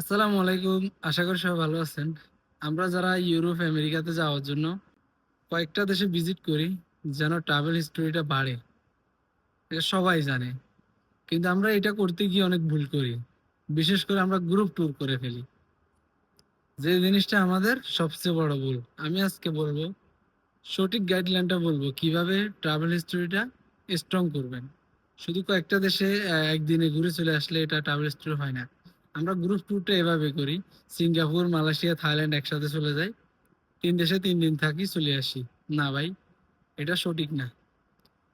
আসসালামু আলাইকুম। আশা করি সবাই ভালো আছেন। আমরা যারা ইউরোপ, আমেরিকাতে যাওয়ার জন্য কয়েকটা দেশে ভিজিট করি, যেন ট্রাভেল হিস্টোরিটা বাড়ে। এটা সবাই জানে। কিন্তু আমরা এটা করতে গিয়ে অনেক ভুল করি। বিশেষ করে আমরা গ্রুপ ট্যুর করে ফেলি। যে জিনিসটা আমাদের সবচেয়ে বড় ভুল। আমি আজকে বলব, সঠিক গাইডলাইনটা বলব, কীভাবে ট্রাভেল হিস্টোরিটা স্ট্রং করবেন। শুধু কয়েকটা দেশে একদিনে ঘুরে চলে আসলে এটা ট্রাভেল হিস্টোরি হয় না। আমরা গ্রুপ ট্যুরটা এভাবে করি। সিঙ্গাপুর, মালয়েশিয়া, থাইল্যান্ড একসাথে চলে যাই। তিন দেশে তিন দিন থাকি, চলে আসি। না ভাই, এটা সঠিক না।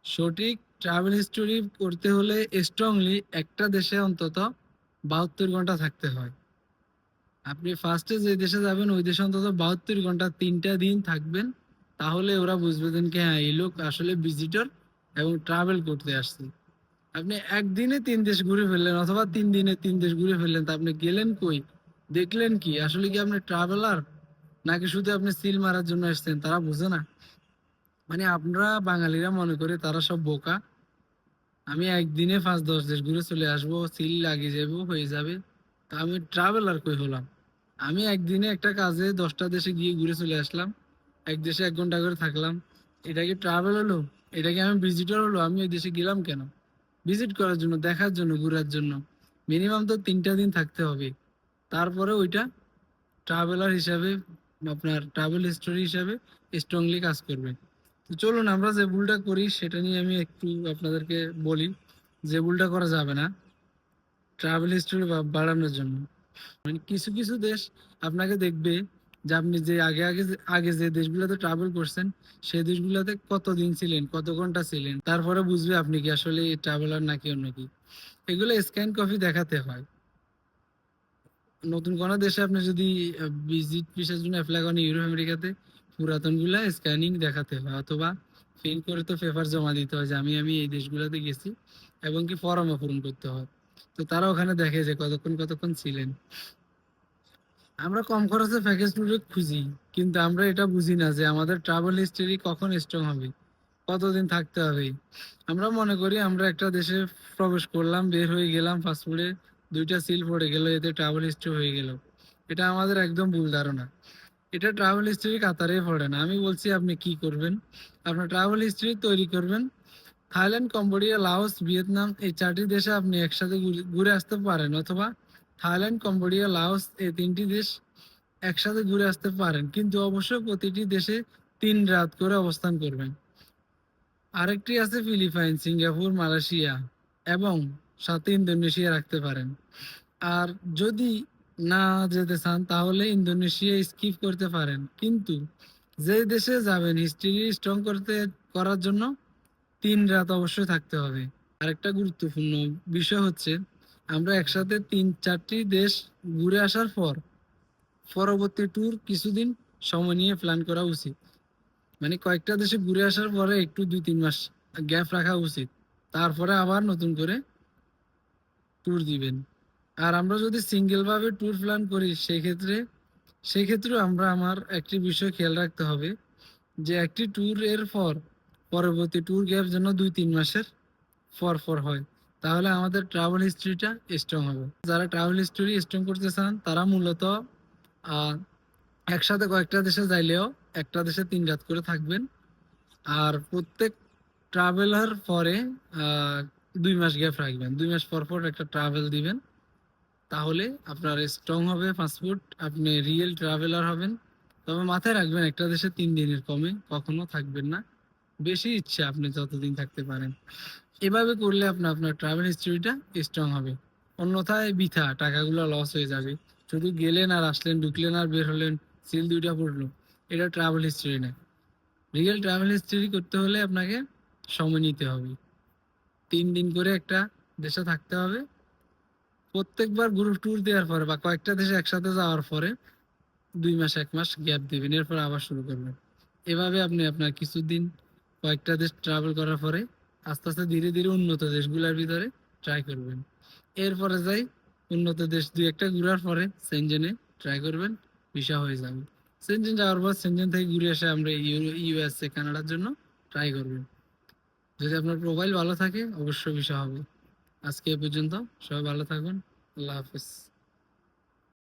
সঠিক ট্রাভেল হিস্টোরি করতে হলে স্ট্রংলি একটা দেশে অন্তত বাহাত্তর ঘণ্টা থাকতে হয়। আপনি ফার্স্টে যে দেশে যাবেন, ওই দেশে অন্তত বাহাত্তর ঘণ্টা তিনটা দিন থাকবেন। তাহলে ওরা বুঝবে দেন কি হ্যাঁ এই লোক আসলে ভিজিটর এবং ট্রাভেল করতে আসছে। আপনি একদিনে তিন দেশ ঘুরে ফেললেন অথবা তিন দিনে তিন দেশ ঘুরে ফেললেন, তা আপনি গেলেন কই? দেখলেন কি? আসলে কি আপনি ট্রাভেলার নাকি শুধু আপনি সিল মারার জন্য এসেছেন? তারা বুঝে না। মানে আপনারা বাঙালিরা মনে করে তারা সব বোকা। আমি একদিনে পাঁচ, দশ দেশ ঘুরে চলে আসব সিল লাগিয়ে যাব, হয়ে যাবে। তা আমি ট্রাভেলার কই হলাম? আমি একদিনে একটা কাজে দশটা দেশে গিয়ে ঘুরে চলে আসলাম। এক দেশে এক ঘণ্টা করে থাকলাম। এটা কি ট্রাভেল হলো? এটা কি আমি ভিজিটর হলো? আমি ওই দেশে গেলাম কেন? ভিজিট করার জন্য, দেখার জন্য, ঘোরার জন্য। মিনিমাম তো তিনটা দিন থাকতে হবে। তারপরে ওইটা ট্রাভেলার হিসাবে, আপনার ট্রাভেল হিস্টোরি হিসাবে স্ট্রংলি কাজ করবে। তো চলুন, আমরা যে ভুলটা করি, সেটা নিয়ে আমি একটু আপনাদেরকে বলি যে ভুলটা করা যাবে না। ট্রাভেল হিস্টোরি বাড়ানোর জন্য। মানে কিছু কিছু দেশ আপনাকে দেখবে যে আপনি যে আগে আগে আগে যে দেশগুলোতে ট্রাভেল করছেন, সেই দেশগুলোতে কতদিন ছিলেন, কত ঘণ্টা ছিলেন? তারপরে বুঝবে আপনি কি আসলে ট্রাভেলার নাকি অন্য কি এগুলো স্ক্যান কপি দেখাতে হয়। নতুন কোন দেশে আপনি যদি ভিজিট ভিসার জন্য অ্যাপ্লাই করেন ইউরোপ, আমেরিকাতে, পুরাতনগুলা স্ক্যানিং দেখাতে হয়। অথবা ফিল করে তো পেপার জমা দিতে হয় যে আমি আমি এই দেশগুলোতে গেছি এবং কি ফর্মও পূরণ করতে হয়। তো তারা ওখানে দেখে যে কতক্ষণ কতক্ষণ ছিলেন। আমরা কম খরচে প্যাকেজ ট্যুরে খুঁজি, কিন্তু আমরা এটা বুঝি না যে আমাদের ট্রাভেল হিস্টরি কখন স্ট্রং হবে, কতদিন থাকতে হবে। আমরা মনে করি আমরা একটা দেশে প্রবেশ করলাম, বের হয়ে গেলাম ফাস্টফুডে দুইটা সিল পড়ে গেল, এতে ট্রাভেল হিস্ট্রি হয়ে গেল। এটা আমাদের একদম ভুল ধারণা। এটা ট্রাভেল হিস্ট্রি কাতারে পড়ে না। আমি বলছি, আপনি কি করবেন? আপনার ট্রাভেল হিস্ট্রি তৈরি করবেন। থাইল্যান্ড, কম্বোডিয়া, লাওস, ভিয়েতনাম, এই চারটি দেশে আপনি একসাথে ঘুরে- ঘুরে আসতে পারেন, অথবা থাইল্যান্ড, কম্বোডিয়া, লাওস এই তিনটি দেশ একসাথে ঘুরে আসতে পারেন। কিন্তু অবশ্যই প্রতিটি দেশে তিন রাত করে অবস্থান করবেন। আরেকটি আছে ফিলিপাইন, সিঙ্গাপুর, মালয়েশিয়া এবং সাথে ইন্দোনেশিয়া রাখতে পারেন। আর যদি না যেতে চান, তাহলে ইন্দোনেশিয়া স্কিপ করতে পারেন। কিন্তু যে দেশে যাবেন হিস্ট্রি স্ট্রং করতে, করার জন্য তিন রাত অবশ্যই থাকতে হবে। আরেকটা গুরুত্বপূর্ণ বিষয় হচ্ছে আমরা একসাথে তিন চারটি দেশ ঘুরে আসার পর পরবর্তী ট্যুর কিছুদিন সময় নিয়ে প্ল্যান করা উচিত। মানে কয়েকটা দেশে ঘুরে আসার পরে একটু দুই তিন মাস গ্যাপ রাখা উচিত। তারপরে আবার নতুন করে ট্যুর দিবেন। আর আমরা যদি সিঙ্গেল ভাবে ট্যুর প্ল্যান করি, সেক্ষেত্রে সেক্ষেত্রে আমরা আমার একটি বিষয় খেয়াল রাখতে হবে যে একটি ট্যুর এর পর পরবর্তী ট্যুর গ্যাপ যেন দুই তিন মাসের পর পর হয়। তাহলে আমাদের ট্রাভেল হিস্ট্রিটা স্ট্রং হবে। যারা ট্রাভেল হিস্ট্রি স্ট্রং করতে চান, তারা মূলত একসাথে কয়েকটা দেশে যাইলেও একটা দেশে তিন রাত করে থাকবেন। আর প্রত্যেক ট্রাভেলার পরে দুই মাস গ্যাপ রাখবেন। দুই মাস পর পর একটা ট্রাভেল দিবেন। তাহলে আপনার স্ট্রং হবে পাসপোর্ট আপনি রিয়েল ট্রাভেলার হবেন। তবে মাথায় রাখবেন, একটা দেশে তিন দিনের কমে কখনো থাকবেন না। বেশি ইচ্ছে আপনি যতদিন থাকতে পারেন। এভাবে করলে আপনার আপনার ট্রাভেল হিস্ট্রিটা স্ট্রং হবে। অন্যথায় বৃথা, টাকাগুলো লস হয়ে যাবে। শুধু গেলেন আর আসলেন, ঢুকলেন আর বের হলেন সিল দুইটা পড়ল। এটা ট্রাভেল হিস্ট্রি না। রিয়েল ট্রাভেল হিস্ট্রি করতে হলে আপনাকে সময় নিতে হবে। তিন দিন করে একটা দেশে থাকতে হবে। প্রত্যেকবার গ্রুপ ট্যুর দেওয়ার পরে বা কয়েকটা দেশে একসাথে যাওয়ার পরে দুই মাস, এক মাস গ্যাপ দেবেন। এরপর আবার শুরু করবেন। এভাবে আপনি আপনার কিছুদিন কয়েকটা দেশ ট্রাভেল করার পরে আস্তে আস্তে ধীরে ধীরে উন্নত দেশগুলোর ভিতরে ট্রাই করবেন। এরপরে যাই উন্নত দেশ দুই একটা ঘুরার পরে সেনজেনে ট্রাই করবেন ভিসা হয়ে যাবে। সেনজেন যাওয়ার পর সেনজেন থেকে ঘুরে এসে আমরা ইউএসএ কানাডার জন্য ট্রাই করবেন। যদি আপনার প্রোফাইল ভালো থাকে, অবশ্যই ভিসা হবে। আজকে এ পর্যন্ত, সবাই ভালো থাকুন আল্লাহ হাফিজ।